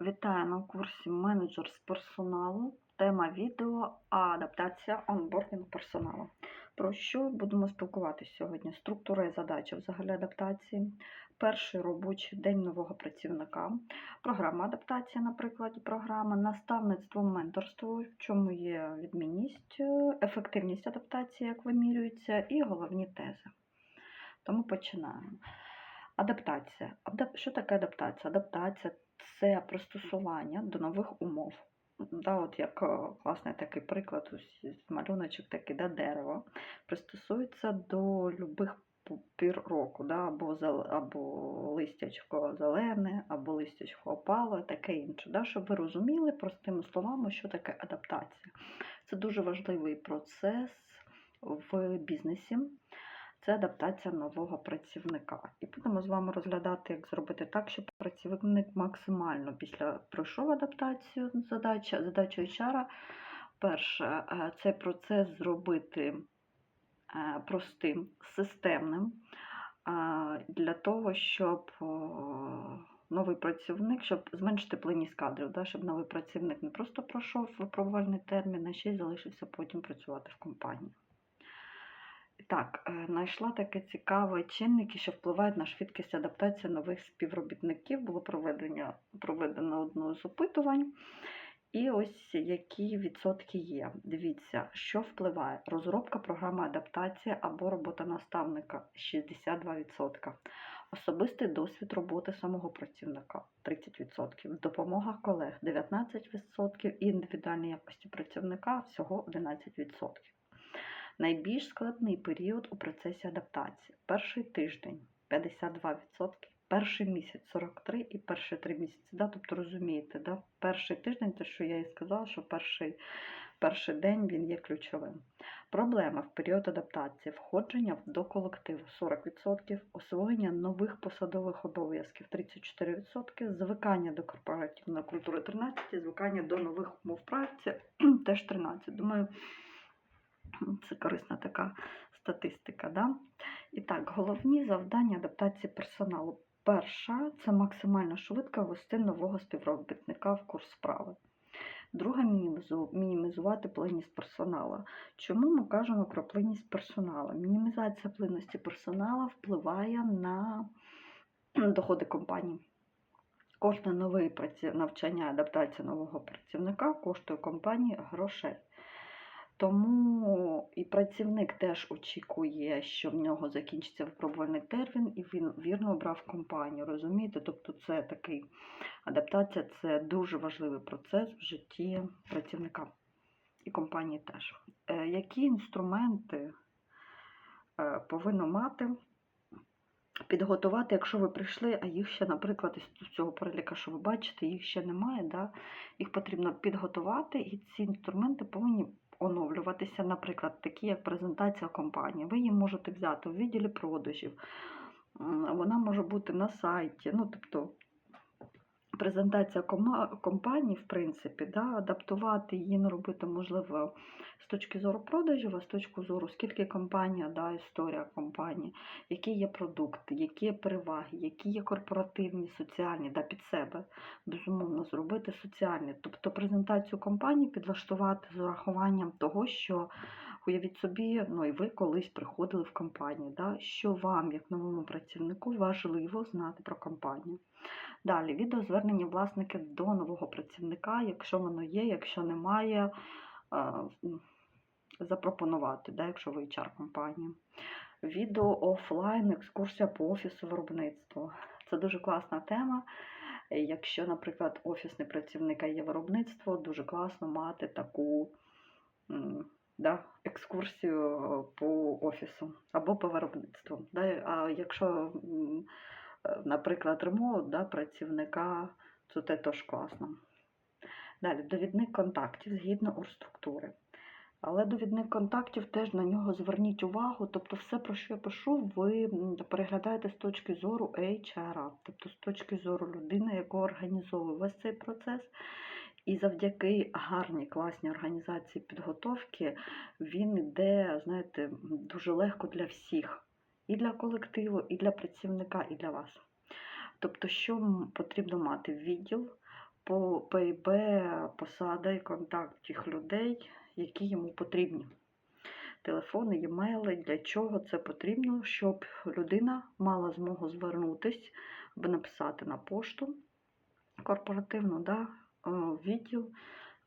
Вітаю на курсі менеджер з персоналу. Тема відео адаптація онбордінг персоналу. Про що будемо спілкуватися сьогодні? Структура і задача взагалі адаптації, перший робочий день нового працівника, програма адаптації на прикладі програми, наставництво, менторство, в чому є відмінність, е, ефективність адаптації, як вимірюється, і головні тези. Тому починаємо. Адаптація. Адап- Що таке адаптація? Адаптація це пристосування до нових умов. Да, от як е, класний такий приклад, ось з малюночок такий, да, дерево, пристосується до любих пір року, да, або, або листячко зелене, або листячко опале, таке інше. Да, щоб ви розуміли простими словами, що таке адаптація. Це дуже важливий процес в бізнесі це адаптація нового працівника. І будемо з вами розглядати, як зробити так, щоб працівник максимально після пройшов адаптацію задача, задача HR. Перше, е, цей процес зробити е, простим, системним е, для того, щоб новий працівник, щоб зменшити плинність кадрів, да, щоб новий працівник не просто пройшов випробувальний термін, а ще й залишився потім працювати в компанії. Так, е, знайшла таке цікаве чинники, що впливають на швидкість адаптації нових співробітників. Було проведення, проведено одне з опитувань. І ось які відсотки є. Дивіться, що впливає. Розробка програми адаптації або робота наставника 62%. Особистий досвід роботи самого працівника 30%. Допомога колег 19% і індивідуальні якості працівника всього 11%. Найбільш складний період у процесі адаптації. Перший тиждень 52%, перший місяць 43% і перші три місяці. Да? Тобто розумієте, да? перший тиждень, те, що я і сказала, що перший, перший день він є ключовим. Проблема в період адаптації, входження до колективу 40%, освоєння нових посадових обов'язків 34%, звикання до корпоративної культури 13%, звикання до нових умов праці теж 13%. Думаю, це корисна така статистика. Да? І так, головні завдання адаптації персоналу. Перша це максимально швидко ввести нового співробітника в курс справи. Мінімізу- мінімізувати плинність персоналу. Чому ми кажемо про плинність персоналу? Мінімізація плинності персоналу впливає на доходи компанії. Кожне нове навчання, адаптація нового працівника коштує компанії грошей. Тому і працівник теж очікує, що в нього закінчиться випробувальний термін, і він вірно обрав компанію. Розумієте? Тобто це такий адаптація це дуже важливий процес в житті працівника і компанії теж. Е, Які інструменти е, повинно мати? Підготувати, якщо ви прийшли, а їх ще, наприклад, із цього переліка, що ви бачите, їх ще немає, да? їх потрібно підготувати, і ці інструменти повинні оновлюватися, наприклад, такі як презентація компанії. Ви її можете взяти у відділі продажів, вона може бути на сайті. Ну, тобто презентація компанії, в принципі, да, адаптувати її, не робити, можливо, з точки зору продажів, а з точки зору, скільки компанія, да, історія компанії, які є продукти, які є переваги, які є корпоративні, соціальні, да, під себе, безумовно, зробити соціальні. Тобто презентацію компанії підлаштувати з урахуванням того, що уявіть собі, ну і ви колись приходили в компанію, да, що вам, як новому працівнику, важливо знати про компанію. Далі, відеозвернення власників до нового працівника, якщо воно є, якщо немає, е, запропонувати, да, якщо ви HR-компанія. Відео офлайн, екскурсія по офісу виробництва. Це дуже класна тема. Якщо, наприклад, офісний працівник є виробництво, дуже класно мати таку да, екскурсію по офісу або по виробництву. Да? А якщо, е, наприклад, ремонт да, працівника, то це теж класно. Далі, довідник контактів згідно оргструктури. Але довідник контактів теж на нього зверніть увагу. Тобто, все, про що я пишу, ви переглядаєте з точки зору HR, тобто з точки зору людини, яка організовує весь цей процес. І завдяки гарній класній організації підготовки він йде, знаєте, дуже легко для всіх. І для колективу, і для працівника, і для вас. Тобто, що потрібно мати відділ, по ПІБ посада і контакт тих людей, які йому потрібні. Телефони, e-мейли, для чого це потрібно, щоб людина мала змогу звернутися написати на пошту корпоративну, да, відділ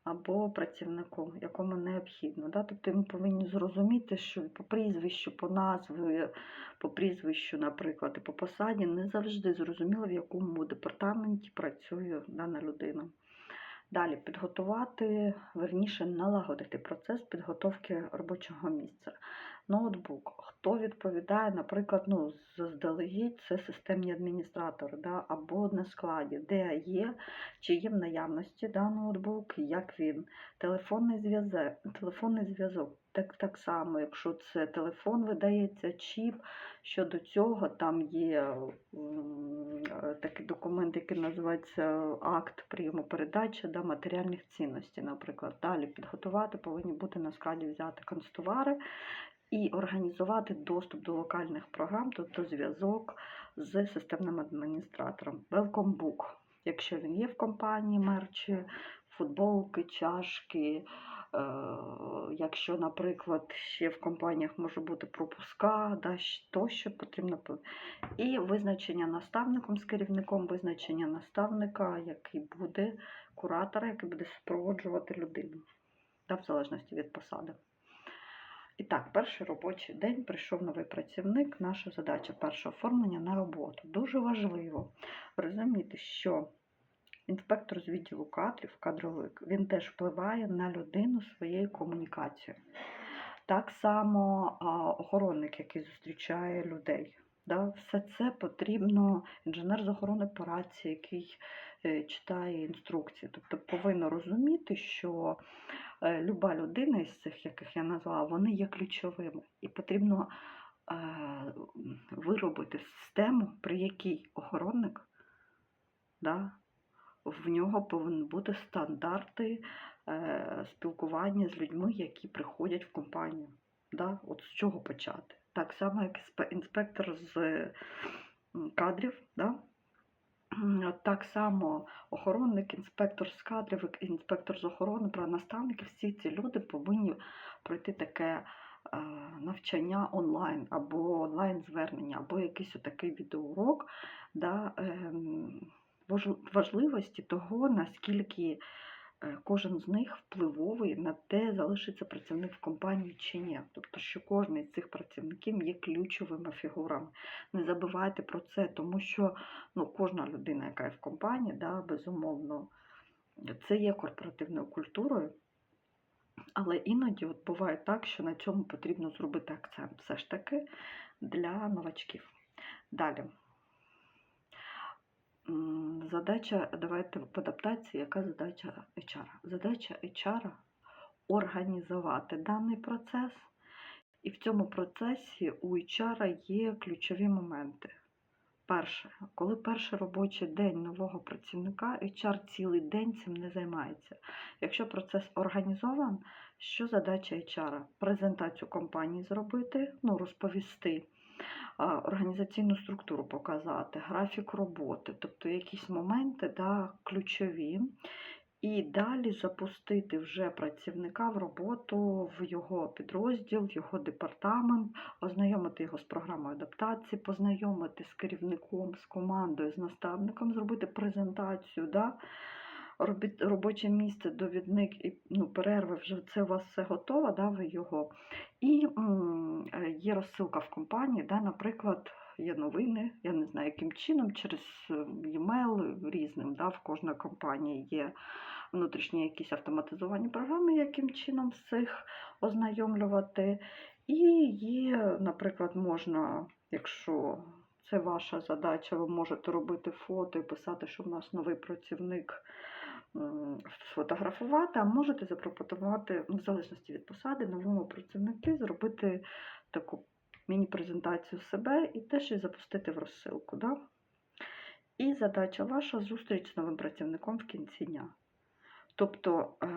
або працівнику, якому необхідно. Да? Тобто ми повинні зрозуміти, що по прізвищу, по назві, по прізвищу, наприклад, і по посаді не завжди зрозуміло, в якому департаменті працює дана людина. Далі підготувати, верніше налагодити процес підготовки робочого місця. Ноутбук. Хто відповідає, наприклад, ну, заздалегідь це системні адміністратори, да, або на складі, де є, чи є в наявності да, ноутбук, як він. Телефонний зв'язок, телефонний зв'язок. Так, так само, якщо це телефон видається, чіп, щодо цього там є такий документ, який називається акт прийому передачі да, матеріальних цінностей, наприклад. Далі підготувати повинні бути на складі взяти канцтовари і організувати доступ до локальних програм, тобто зв'язок з системним адміністратором. Welcome Book, якщо він є в компанії, мерчі, футболки, чашки. Е, Якщо, наприклад, ще в компаніях може бути пропуска, да, тощо потрібно і визначення наставником з керівником, визначення наставника, який буде куратора, який буде супроводжувати людину, да, в залежності від посади. І так, перший робочий день прийшов новий працівник. Наша задача перше оформлення на роботу. Дуже важливо розуміти, що інспектор з відділу кадрів, кадровик, він теж впливає на людину своєю комунікацією. Так само охоронник, який зустрічає людей. Да? Все це потрібно, інженер з охорони праці, який е, читає інструкції. Тобто повинно розуміти, що е, люба людина із цих, яких я назвала, вони є ключовими. І потрібно е, виробити систему, при якій охоронник, да, в нього повинні бути стандарти е, спілкування з людьми, які приходять в компанію. Да? От з чого почати? Так само, як спе- інспектор з кадрів, да? Так само охоронник, інспектор з кадрів, інспектор з охорони, наставники, всі ці люди повинні пройти таке е, навчання онлайн, або онлайн-звернення, або якийсь отакий відеоурок да, ем, важливості того, наскільки кожен з них впливовий на те, залишиться працівник в компанії чи ні. Тобто, що кожен з цих працівників є ключовими фігурами. Не забувайте про це, тому що ну, кожна людина, яка є в компанії, да, безумовно, це є корпоративною культурою. Але іноді от буває так, що на цьому потрібно зробити акцент все ж таки для новачків. Далі. Задача, давайте в адаптації, яка задача HR? Задача HR організувати даний процес, і в цьому процесі у HR є ключові моменти. Перше, коли перший робочий день нового працівника, HR цілий день цим не займається. Якщо процес організован, що задача HR? Презентацію компанії зробити, ну, розповісти, організаційну структуру показати, графік роботи, тобто якісь моменти да, ключові. І далі запустити вже працівника в роботу в його підрозділ, в його департамент, ознайомити його з програмою адаптації, познайомити з керівником, з командою, з наставником, зробити презентацію. Да? Робоче місце, довідник і ну, перерви вже це у вас все готово, да, ви його. І м, є розсилка в компанії, да, наприклад, є новини, я не знаю, яким чином, через e-mail різним, да, в кожній компанії є внутрішні якісь автоматизовані програми, яким чином всіх ознайомлювати. І є, наприклад, можна, якщо це ваша задача, ви можете робити фото і писати, що в нас новий працівник фотографувати, а можете запропонувати, ну, в залежності від посади, новому працівнику зробити таку міні-презентацію себе і теж її запустити в розсилку. Да? І задача ваша зустріч з новим працівником в кінці дня. Тобто, е,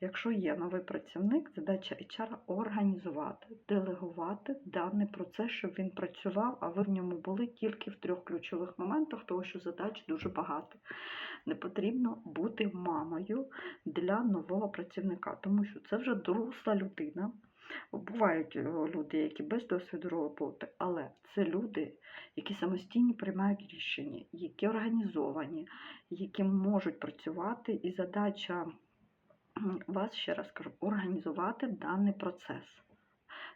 якщо є новий працівник, задача HR організувати, делегувати даний процес, щоб він працював, а ви в ньому були тільки в трьох ключових моментах, тому що задач дуже багато. Не потрібно бути мамою для нового працівника, тому що це вже доросла людина. Бувають е, люди, які без досвіду роботи, але це люди, які самостійно приймають рішення, які організовані, які можуть працювати, і задача вас, ще раз кажу, організувати даний процес.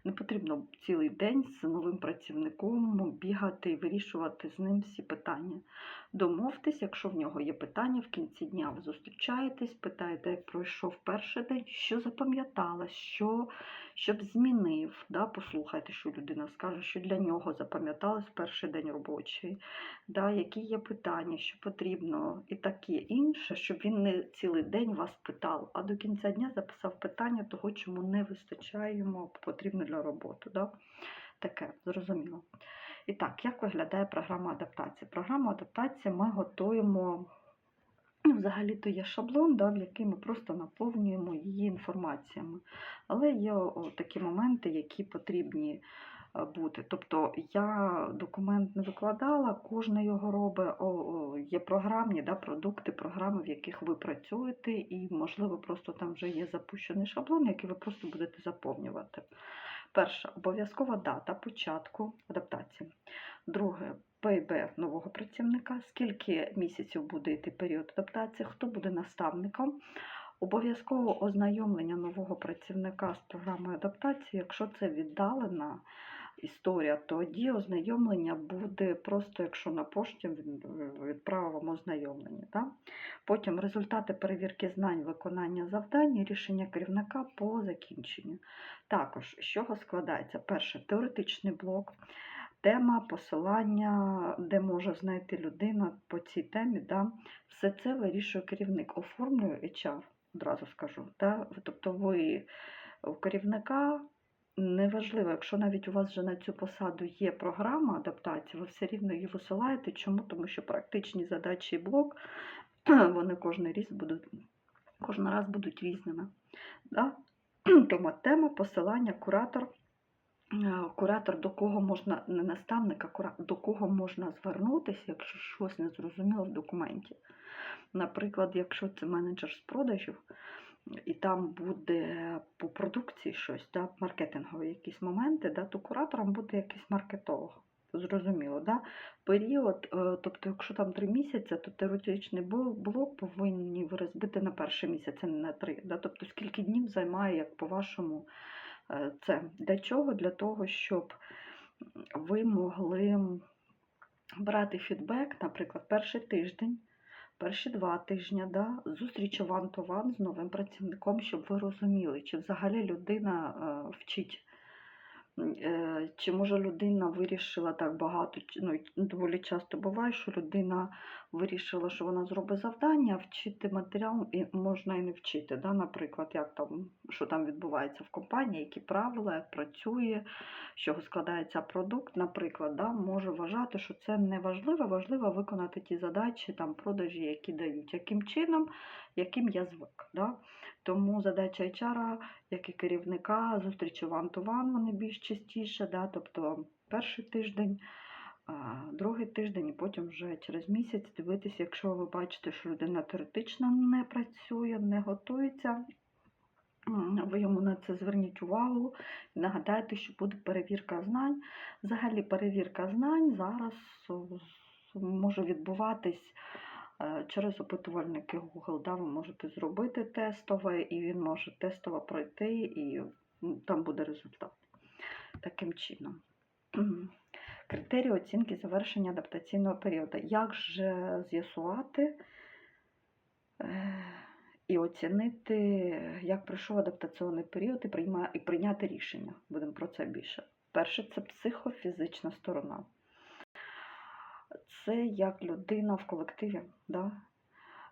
Не потрібно цілий день з новим працівником бігати і вирішувати з ним всі питання. Домовтесь, якщо в нього є питання, в кінці дня ви зустрічаєтесь, питаєте, як пройшов перший день, що запам'яталось, що щоб змінив. Да? Послухайте, що людина скаже, що для нього запам'яталось перший день робочий, да? які є питання, що потрібно, і таке інше, щоб він не цілий день вас питав, а до кінця дня записав питання того, чому не вистачає йому потрібно для роботи. Да? Таке, зрозуміло. І так, як виглядає програма адаптації? Програму адаптації ми готуємо. Ну, взагалі-то є шаблон, да, в який ми просто наповнюємо її інформаціями. Але є такі моменти, які потрібні е, бути. Тобто я документ не викладала, кожен його робить. Є програмні да, продукти, програми, в яких ви працюєте, і, можливо, просто там вже є запущений шаблон, який ви просто будете заповнювати. Перше, обов'язкова дата початку адаптації. Друге, ПІБ нового працівника, скільки місяців буде йти період адаптації, хто буде наставником. Обов'язково ознайомлення нового працівника з програмою адаптації, якщо це віддалена історія, тоді ознайомлення буде просто, якщо на пошті від- відправимо ознайомлення. Да? Потім результати перевірки знань, виконання завдань і рішення керівника по закінченню. Також з чого складається? Перше теоретичний блок. Тема, посилання, де може знайти людина по цій темі, да? все це вирішує керівник. Оформлює HR, одразу скажу. Да? Тобто ви у керівника неважливо, якщо навіть у вас вже на цю посаду є програма адаптації, ви все рівно її висилаєте. Чому? Тому що практичні задачі і блок, вони кожен різ будуть, кожен раз будуть різними. Да? Тому тема, посилання, куратор. Е, Куратор, до кого можна, не наставник, а кура- до кого можна звернутися, якщо щось не зрозуміло в документі. Наприклад, якщо це менеджер з продажів, і там буде по продукції щось, да, маркетингові якісь моменти, да, то куратором буде якийсь маркетолог. Зрозуміло, да? Період, е, тобто, якщо там три місяці, то теоретичний блок повинні ви розбити на перший місяць, а не на три. Да? Тобто, скільки днів займає, як по-вашому, е, це. Для чого? Для того, щоб ви могли брати фідбек, наприклад, перший тиждень, перші два тижні, да, зустріч one-to-one з новим працівником, щоб ви розуміли, чи взагалі людина е, вчить. Е, Чи може людина вирішила так багато, ну, доволі часто буває, що людина вирішила, що вона зробить завдання, вчити матеріал і можна і не вчити. Да? Наприклад, як там, що там відбувається в компанії, які правила, як працює, з чого складається продукт, наприклад, да? може вважати, що це не важливо, важливо виконати ті задачі, там, продажі, які дають, яким чином, яким я звик. Да? Тому задача HR, як і керівника, зустрічі one-to-one, вони більш частіше, да? тобто перший тиждень, другий тиждень, і потім вже через місяць дивитися, якщо ви бачите, що людина теоретично не працює, не готується. Ви йому на це зверніть увагу і нагадайте, що буде перевірка знань. Взагалі перевірка знань зараз може відбуватись е, через опитувальники Google. Да, ви можете зробити тестове, і він може тестово пройти, і там буде результат. Таким чином. Критерії оцінки завершення адаптаційного періоду. Як же з'ясувати е, і оцінити, як пройшов адаптаційний період і прийняти рішення? Будемо про це більше. Перше, це психофізична сторона. Це як людина в колективі, да?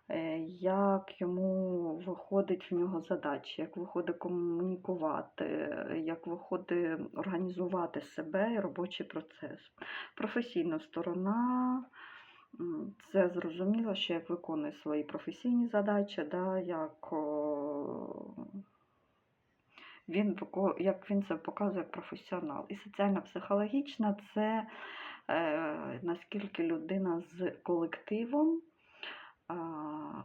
Е, як йому виходить в нього задачі, як виходить комунікувати, як виходить організувати себе і робочий процес. Професійна сторона, Це зрозуміло, що як виконує свої професійні задачі, да, як, він, як він це показує як професіонал. І соціально-психологічна це е, наскільки людина з колективом,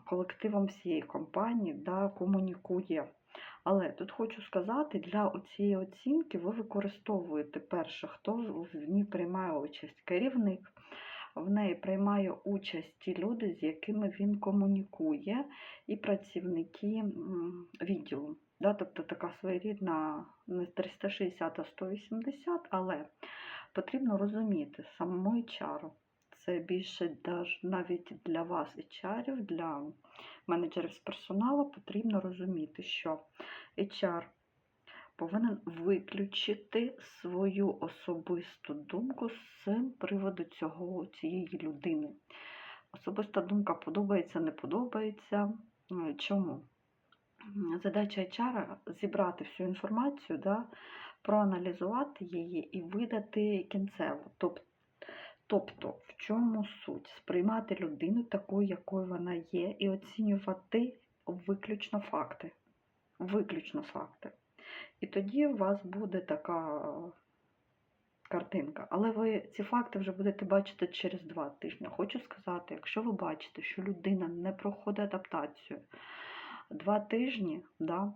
колективом всієї компанії да, комунікує. Але тут хочу сказати, для цієї оцінки ви використовуєте перше, хто в ній приймає участь. Керівник, в неї приймає участь ті люди, з якими він комунікує, і працівники відділу. Да, тобто така своєрідна не 360, а 180, але потрібно розуміти самому HR. Це більше навіть для вас, HR, для менеджерів з персоналу, потрібно розуміти, що HR повинен виключити свою особисту думку з приводу цього, цієї людини. Особиста думка подобається, не подобається. Е, Чому? Задача HR зібрати всю інформацію, да, проаналізувати її і видати кінцево. Тоб- Тобто, в чому суть? Сприймати людину такою, якою вона є, і оцінювати виключно факти. Виключно факти. І тоді у вас буде така картинка. Але ви ці факти вже будете бачити через два тижні. Хочу сказати, якщо ви бачите, що людина не проходить адаптацію два тижні, да,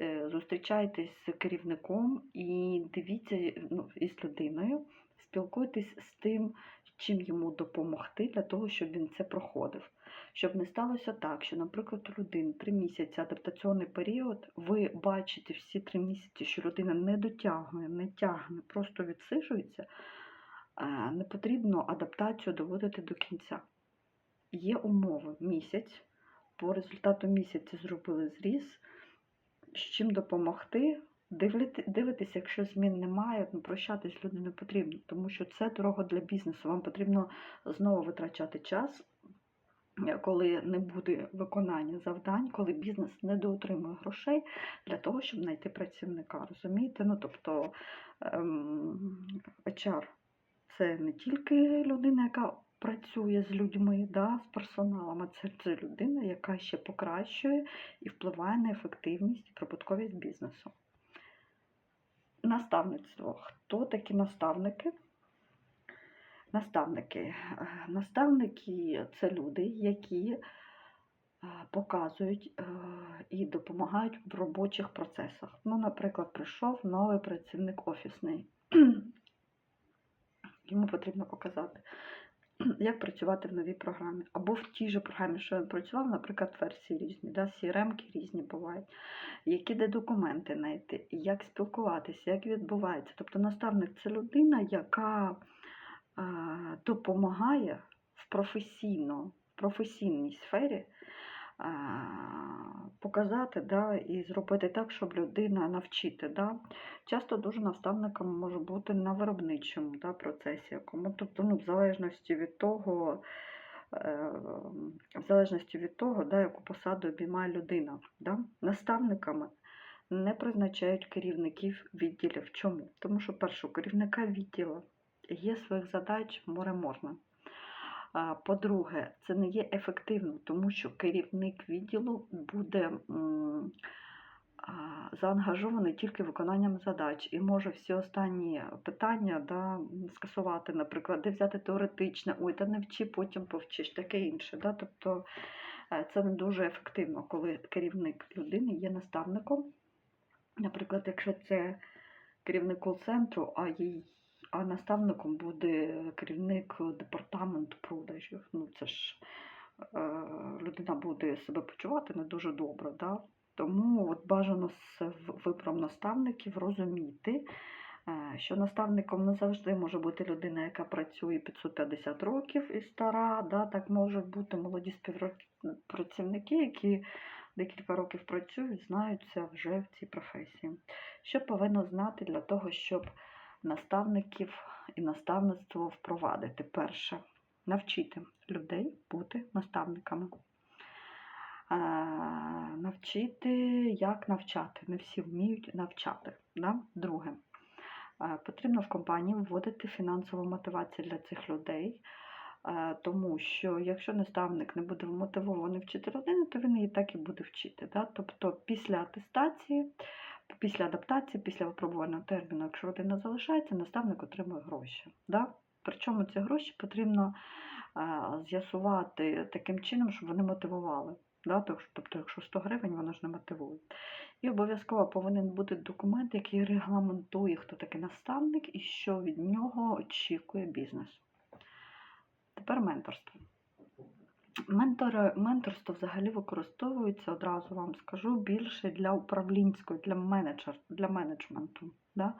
е, зустрічайтесь з керівником і дивіться ну, із людиною, спілкуйтесь з тим, чим йому допомогти для того, щоб він це проходив. Щоб не сталося так, що, наприклад, у людини три місяці адаптаційний період, ви бачите всі три місяці, що людина не дотягує, не тягне, просто відсижується, е, не потрібно адаптацію доводити до кінця. Є умови місяць, по результату місяця зробили зріз, з чим допомогти. Дивлити- Дивитися, якщо змін немає, ну, прощатись з людиною потрібно, тому що це дорога для бізнесу. Вам потрібно знову витрачати час, е, коли не буде виконання завдань, коли бізнес не доотримує грошей для того, щоб знайти працівника. Розумієте? Ну, тобто ем, HR це не тільки людина, яка працює з людьми, да, з персоналом, а це, це людина, яка ще покращує і впливає на ефективність і прибутковість бізнесу. Наставництво. Хто такі наставники? Наставники. Е, Наставники це люди, які е, показують е, і допомагають в робочих процесах. Ну, наприклад, прийшов новий працівник офісний. Йому потрібно показати, як працювати в новій програмі. Або в тій же програмі, що він працював, наприклад, версії різні, да, CRM-ки різні бувають, які де документи знайти, як спілкуватися, як відбувається. Тобто наставник це людина, яка допомагає в професійно, в професійній сфері показати да, і зробити так, щоб людина навчити. Да. Часто дуже наставником може бути на виробничому да, процесі, якому, тобто, ну, в залежності від того, е, в залежності від того, да, яку посаду обіймає людина. Да. Наставниками не призначають керівників відділів. Чому? Тому що перше, керівника відділу є своїх задач море можна. По-друге, це не є ефективно, тому що керівник відділу буде заангажований тільки виконанням задач і може всі останні питання да, скасувати, наприклад, де взяти теоретичне, ой, та не вчи, потім повчиш, таке інше. Да? Тобто е, це не дуже ефективно, коли керівник людини є наставником. Наприклад, якщо це керівник кол-центру, а їй а наставником буде керівник департаменту продажів. Ну, це ж е, людина буде себе почувати не дуже добре. Да? Тому от бажано з вибором наставників розуміти, е, що наставником не завжди може бути людина, яка працює 550 років і стара. Да? Так можуть бути молоді співпрацівники, які декілька років працюють, знаються вже в цій професії. Що повинно знати для того, щоб наставників і наставництво впровадити. Перше, навчити людей бути наставниками. Е, Навчити, як навчати. Не всі вміють навчати. Да? Друге, е, потрібно в компанії вводити фінансову мотивацію для цих людей. Е, Тому що якщо наставник не буде мотивований вчити людину, то він її так і буде вчити. Да? Тобто після атестації, після адаптації, після випробувального терміну, якщо людина залишається, наставник отримує гроші. Да? Причому ці гроші потрібно е, з'ясувати таким чином, щоб вони мотивували. Да? Тобто, якщо 100 гривень, воно ж не мотивує. І обов'язково повинен бути документ, який регламентує, хто такий наставник і що від нього очікує бізнес. Тепер менторство. Ментори, менторство взагалі використовується, одразу вам скажу, більше для управлінської, для, менеджер, для менеджменту да?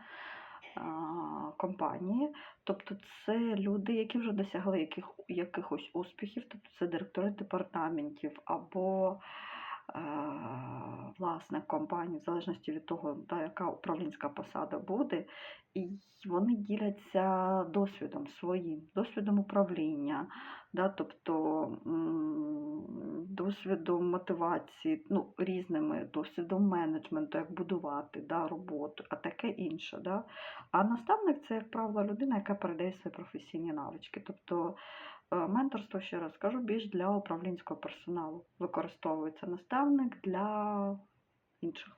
компанії. Тобто це люди, які вже досягли яких, якихось успіхів, тобто це директори департаментів або власник компанії, в залежності від того, да, яка управлінська посада буде, і вони діляться досвідом своїм, досвідом управління, да, тобто досвідом мотивації, ну, різними досвідом менеджменту, як будувати да, роботу, а таке інше. Да. А наставник це, як правило, людина, яка передає свої професійні навички. Тобто е, менторство, ще раз кажу, більш для управлінського персоналу. Використовується наставник для інших.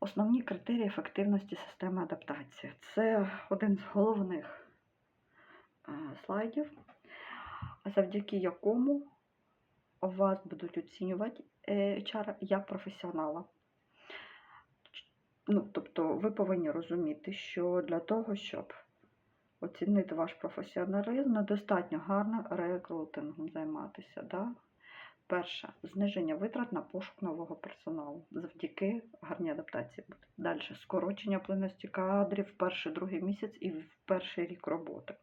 Основні критерії ефективності системи адаптації. Це один з головних е, слайдів, завдяки якому вас будуть оцінювати е, HR як професіонала. Ну, тобто ви повинні розуміти, що для того, щоб оцінити ваш професіоналізм, недостатньо гарно рекрутингом займатися. Да? Перше, зниження витрат на пошук нового персоналу завдяки гарній адаптації. Далі скорочення плинності кадрів в перший другий місяць і в перший рік роботи.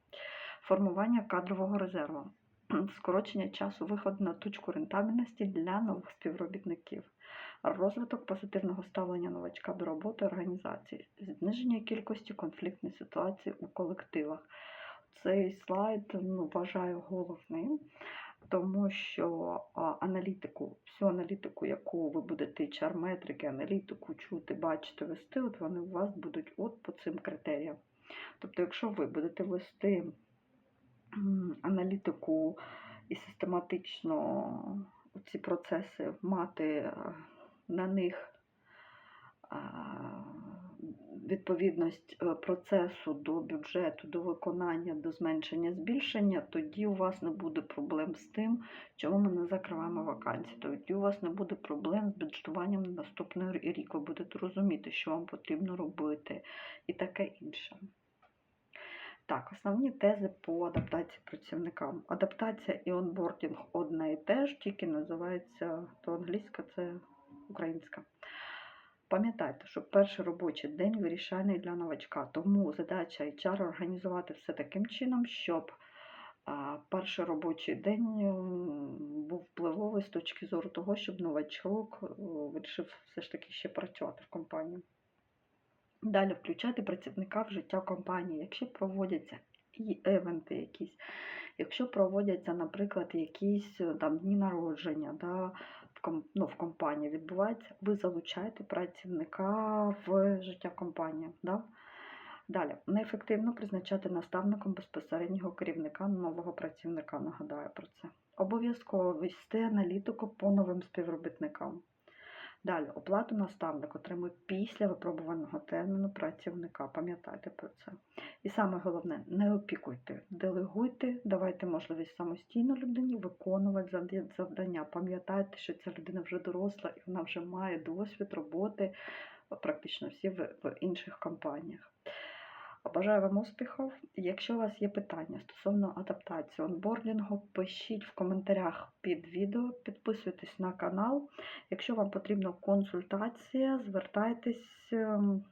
Формування кадрового резерву, скорочення часу виходу на точку рентабельності для нових співробітників, розвиток позитивного ставлення новачка до роботи організації, зниження кількості конфліктних ситуацій у колективах. Цей слайд ну, вважаю головним тому що аналітику, всю аналітику, яку ви будете HR-метрики, аналітику чути, бачити, вести, от вони у вас будуть от по цим критеріям. Тобто, якщо ви будете вести аналітику і систематично ці процеси мати е, на них відповідність е, процесу до бюджету, до виконання, до зменшення, збільшення, тоді у вас не буде проблем з тим, чому ми не закриваємо вакансії. Тоді у вас не буде проблем з бюджетуванням на наступний рік. Ви будете розуміти, що вам потрібно робити і таке інше. Так, основні тези по адаптації працівникам. Адаптація і онбордінг одне і те ж, тільки називається то англійська, це українська. Пам'ятайте, що перший робочий день вирішальний для новачка, тому задача HR організувати все таким чином, щоб перший робочий день був впливовий з точки зору того, щоб новачок е, вирішив все ж таки ще працювати в компанії. Далі включати працівника в життя компанії, якщо проводяться і евенти якісь, якщо проводяться, наприклад, якісь е, там дні народження, да, ну, в компанії відбувається, ви залучаєте працівника в життя компанії. Да? Далі, неефективно призначати наставником безпосереднього керівника нового працівника, нагадаю про це. Обов'язково вести аналітику по новим співробітникам. Далі, оплату наставник отримує після випробуваного терміну працівника. Пам'ятайте про це. І саме головне, не опікуйте, делегуйте, давайте можливість самостійно людині виконувати завдання. Пам'ятайте, що ця людина вже доросла і вона вже має досвід роботи практично всі в, інших компаніях. Бажаю вам успіхів. Якщо у вас є питання стосовно адаптації онбордінгу, пишіть в коментарях під відео, підписуйтесь на канал. Якщо вам потрібна консультація, звертайтесь ем,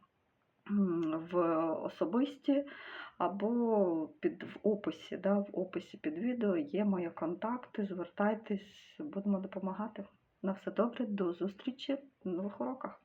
в особисті або під в описі. Да, в описі під відео є мої контакти. Звертайтесь, будемо допомагати. На все добре, до зустрічі в нових уроках.